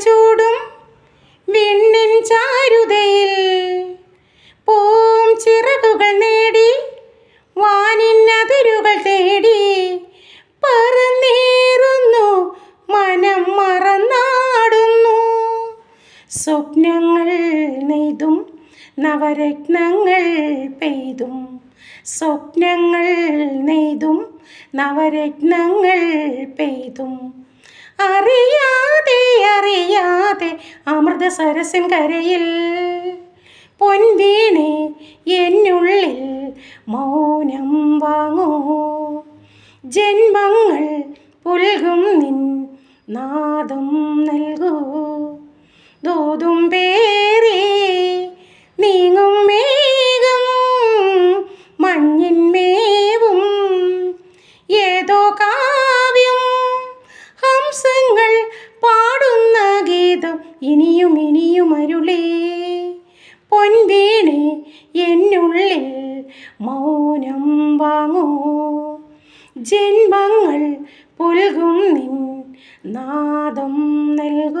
ചൂടും വിണ്ണിൻ ചാരുതയിൽ. പൂം ചിറകുകൾ നേടി വാനിൻ അതിരുകൾ തേടി. പറന്നേറുന്നു മനം മറന്നാടുന്നു. സ്വപ്നങ്ങൾ നെയ്തും നവരത്നങ്ങൾ പെയ്തും. സ്വപ്നങ്ങൾ നെയ്തും നവരത്നങ്ങൾ പെയ്തും. അറിയാതെ അറിയാതെ അമൃത സരസിൻ കരയിൽ പൊൻവീണെ എന്നുള്ളിൽ മൗനം വാങ്ങൂ. ജന്മങ്ങൾ പുൽകും നിൻ നാദം നൽകൂ. ദൂതും പേറി നീങ്ങും മേഘം മഞ്ഞിന്മേവും ഏതോ കാവ്യം ഇനിയും ഇനിയും അരുളേ. പൊൻവീണെ എന്നുള്ളിൽ മൗനം വാങ്ങൂ. ജന്മങ്ങൾ പുൽകും നിൻ നാദം നൽകൂ.